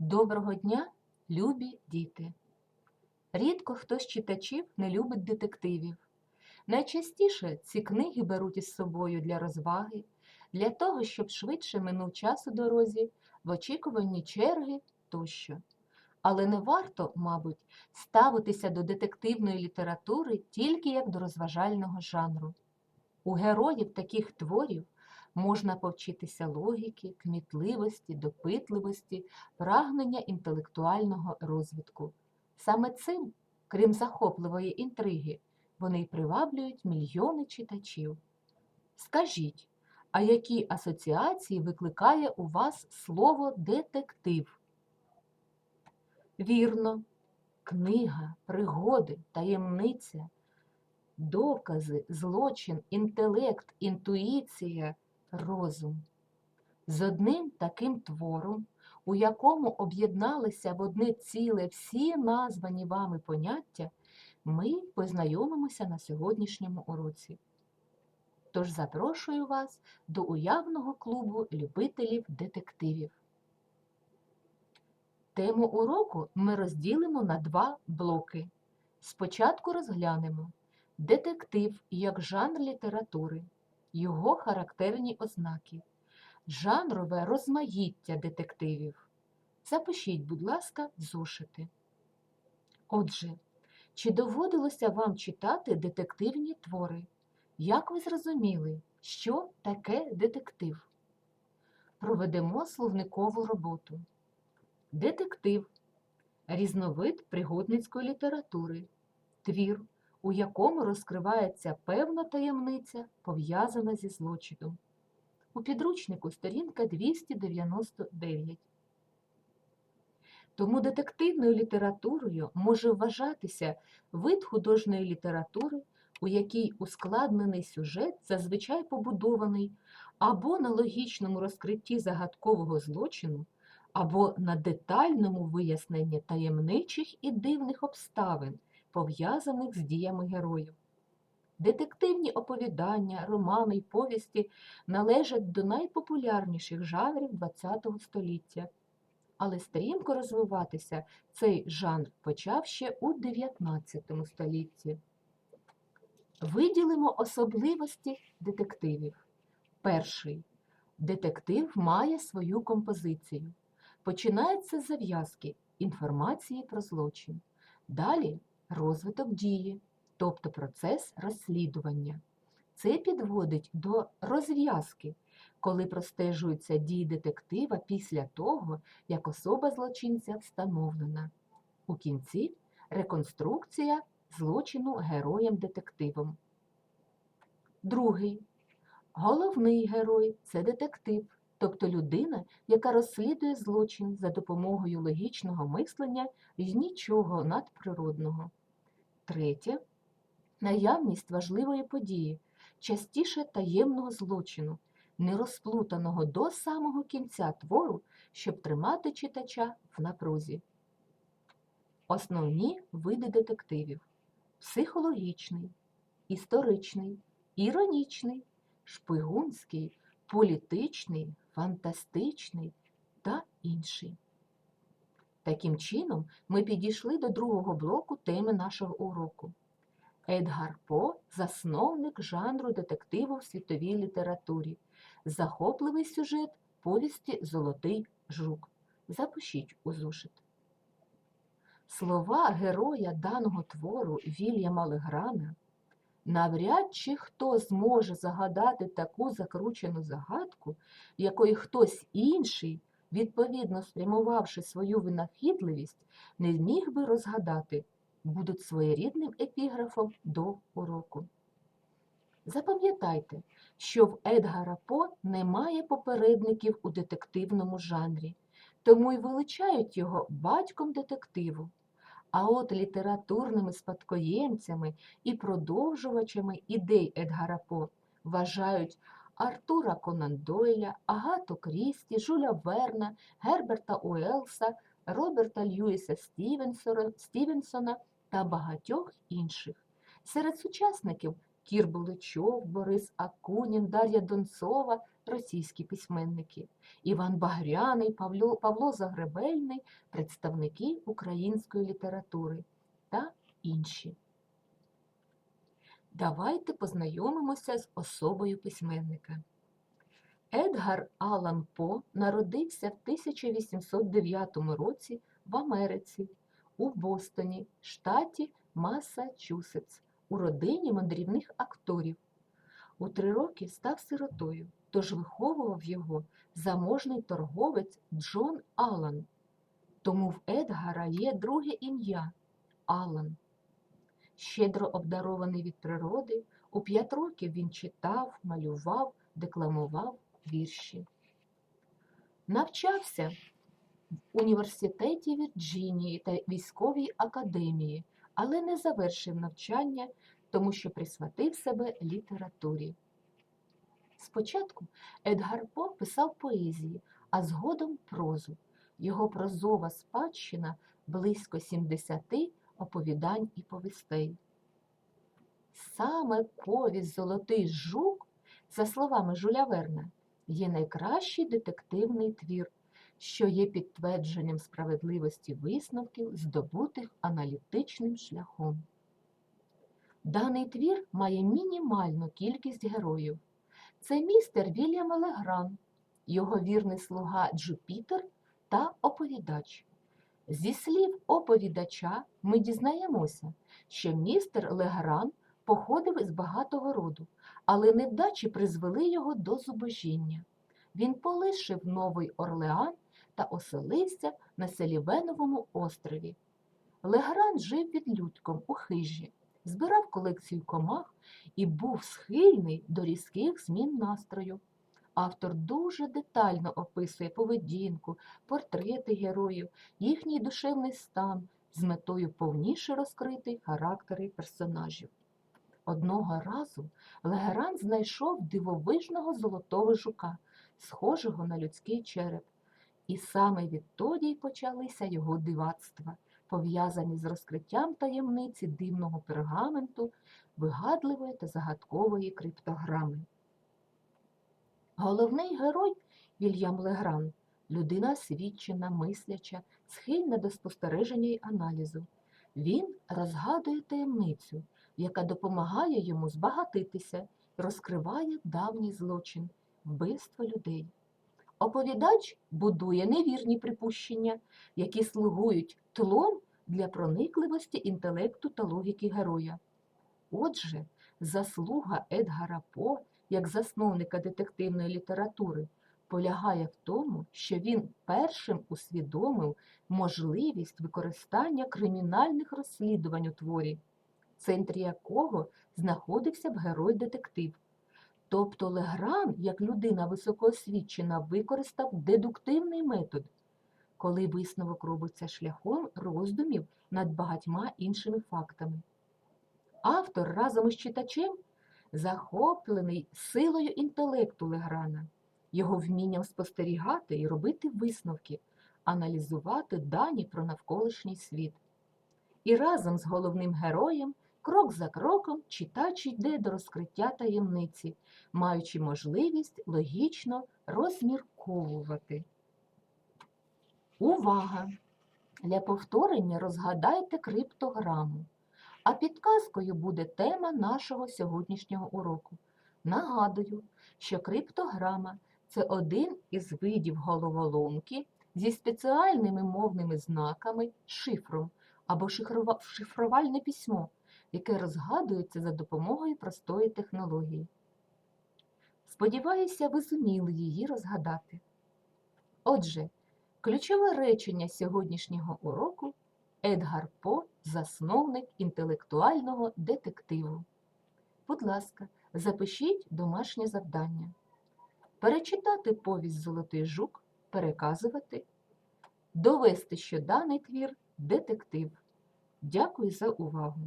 Доброго дня, любі діти! Рідко хто з читачів не любить детективів. Найчастіше ці книги беруть із собою для розваги, для того, щоб швидше минув час у дорозі, в очікуванні черги тощо. Але не варто, мабуть, ставитися до детективної літератури тільки як до розважального жанру. У героїв таких творів можна повчитися логіки, кмітливості, допитливості, прагнення інтелектуального розвитку. Саме цим, крім захопливої інтриги, вони й приваблюють мільйони читачів. Скажіть, а які асоціації викликає у вас слово детектив? Вірно, книга, пригоди, таємниця, докази, злочин, інтелект, інтуїція, розум. З одним таким твором, у якому об'єдналися в одне ціле всі названі вами поняття, ми познайомимося на сьогоднішньому уроці. Тож запрошую вас до уявного клубу любителів детективів. Тему уроку ми розділимо на два блоки. Спочатку розглянемо детектив як жанр літератури, його характерні ознаки, жанрове розмаїття детективів. Запишіть, будь ласка, зошити. Отже, чи доводилося вам читати детективні твори? Як ви зрозуміли, що таке детектив? Проведемо словникову роботу. Детектив різновид пригодницької літератури, твір, у якому розкривається певна таємниця, пов'язана зі злочином. У підручнику сторінка 299. Тому детективною літературою може вважатися вид художньої літератури, у якій ускладнений сюжет зазвичай побудований або на логічному розкритті загадкового злочину, або на детальному виясненні таємничих і дивних обставин, пов'язаних з діями героїв. Детективні оповідання, романи й повісті належать до найпопулярніших жанрів ХХ століття, але стрімко розвиватися цей жанр почав ще у XIX столітті. Виділимо особливості детективів. Перший. Детектив має свою композицію. Починається з зав'язки інформації про злочин. Далі розвиток дії, тобто процес розслідування. Це підводить до розв'язки, коли простежуються дії детектива після того, як особа злочинця встановлена. У кінці реконструкція злочину героєм-детективом. Другий. Головний герой це детектив, тобто людина, яка розслідує злочин за допомогою логічного мислення і нічого надприродного. Третє. Наявність важливої події, частіше таємного злочину, не розплутаного до самого кінця твору, щоб тримати читача в напрузі. Основні види детективів психологічний, історичний, іронічний, шпигунський, політичний, фантастичний та інший. Таким чином, ми підійшли до другого блоку теми нашого уроку. Едгар По засновник жанру детективу в світовій літературі. Захопливий сюжет повісті Золотий жук. Запишіть у зошит. Слова героя даного твору Вільяма Леграна навряд чи хто зможе загадати таку закручену загадку, якої хтось інший, відповідно спрямувавши свою винахідливість, не зміг би розгадати, будуть своєрідним епіграфом до уроку. Запам'ятайте, що в Едгара По немає попередників у детективному жанрі, тому й величають його батьком детективу. А от літературними спадкоємцями і продовжувачами ідей Едгара По вважають Артура Конан Дойля, Агату Крісті, Жуля Верна, Герберта Уелса, Роберта Льюіса Стівенсона, та багатьох інших. Серед сучасників Кір Буличов, Борис Акунін, Дар'я Донцова російські письменники, Іван Багряний, Павло, Павло Загребельний, представники української літератури та інші. Давайте познайомимося з особою письменника. Едгар Алан По народився в 1809 році в Америці, у Бостоні, штаті Массачусетс, у родині мандрівних акторів. У три роки став сиротою, тож виховував його заможний торговець Джон Алан. Тому в Едгара є друге ім'я Алан. Щедро обдарований від природи, у п'ять років він читав, малював, декламував вірші. Навчався в університеті Вірджинії та військовій академії, але не завершив навчання, тому що присвятив себе літературі. Спочатку Едгар По писав поезії, а згодом прозу. Його прозова спадщина близько 70 оповідань і повістей. Саме повість Золотий жук, за словами Жуля Верна, є найкращий детективний твір, що є підтвердженням справедливості висновків, здобутих аналітичним шляхом. Даний твір має мінімальну кількість героїв. Це містер Вільям Легран, його вірний слуга Джупітер та оповідач. Зі слів оповідача ми дізнаємося, що містер Легран походив із багатого роду, але невдачі призвели його до зубожіння. Він полишив Новий Орлеан та оселився на Селівеновому острові. Легран жив відлюдком у хижі, збирав колекцію комах і був схильний до різких змін настрою. Автор дуже детально описує поведінку, портрети героїв, їхній душевний стан з метою повніше розкрити характери персонажів. Одного разу Легеран знайшов дивовижного золотого жука, схожого на людський череп. І саме відтоді й почалися його дивацтва, пов'язані з розкриттям таємниці дивного пергаменту, вигадливої та загадкової криптограми. Головний герой Вільям Легран людина освічена, мисляча, схильна до спостереження й аналізу. Він розгадує таємницю, яка допомагає йому збагатитися розкриває давній злочин вбивство людей. Оповідач будує невірні припущення, які слугують тлом для проникливості інтелекту та логіки героя. Отже, заслуга Едгара По як засновника детективної літератури полягає в тому, що він першим усвідомив можливість використання кримінальних розслідувань у творі, в центрі якого знаходився б герой-детектив. Тобто Легран, як людина високоосвічена, використав дедуктивний метод, коли висновок робиться шляхом роздумів над багатьма іншими фактами. Автор разом із читачем захоплений силою інтелекту Леграна, його вмінням спостерігати і робити висновки, аналізувати дані про навколишній світ. І разом з головним героєм, крок за кроком, читач йде до розкриття таємниці, маючи можливість логічно розмірковувати. Увага! Для повторення розгадайте криптограму. А підказкою буде тема нашого сьогоднішнього уроку. Нагадую, що криптограма це один із видів головоломки зі спеціальними мовними знаками шифром або шифрувальне письмо, яке розгадується за допомогою простої технології. Сподіваюся, ви зуміли її розгадати. Отже, ключове речення сьогоднішнього уроку Едгар По засновник інтелектуального детективу. Будь ласка, запишіть домашнє завдання. Перечитати повість Золотий жук, переказувати, довести, що даний твір детектив. Дякую за увагу!